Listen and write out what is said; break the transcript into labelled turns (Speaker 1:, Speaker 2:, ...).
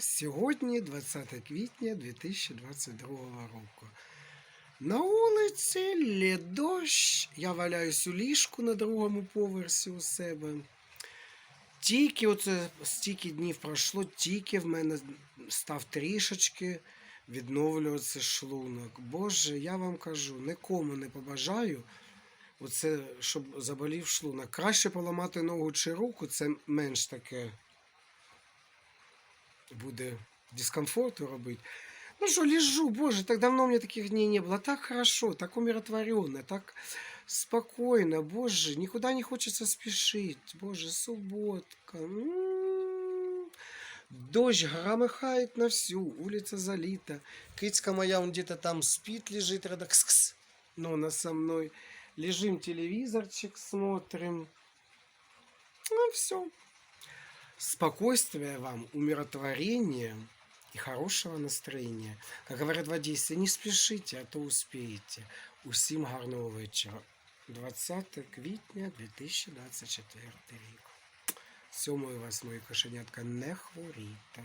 Speaker 1: Сьогодні 20 квітня 2022 року. На вулиці лє дощ. Я валяюсь у ліжку на другому поверсі у себе. Тільки оце стільки днів пройшло, тільки в мене став трішечки відновлюватися шлунок. Боже, я вам кажу, нікому не побажаю. Оце, щоб заболів шлунок. Краще поламати ногу чи руку, це менш таке буде дискомфорту робити. Ну що, лежу, боже, так давно у меня таких дней не было. Так хорошо, так умиротворенно, так спокойно, боже, никуда не хочется спешить. Боже, субботка. М. Дождь громыхает на всю, улица залита. Кицка моя, он где-то там спит, лежит, рядом, кс-кс. но она со мной. Лежим, телевизорчик смотрим. Ну, все. Спокойствия вам, умиротворения и хорошего настроения. Как говорят в Одессе, не спешите, а то успеете. Усім гарного вечора. 20 квітня 2024 рік. Сьомою вас, мої кошенятка, не хворійте.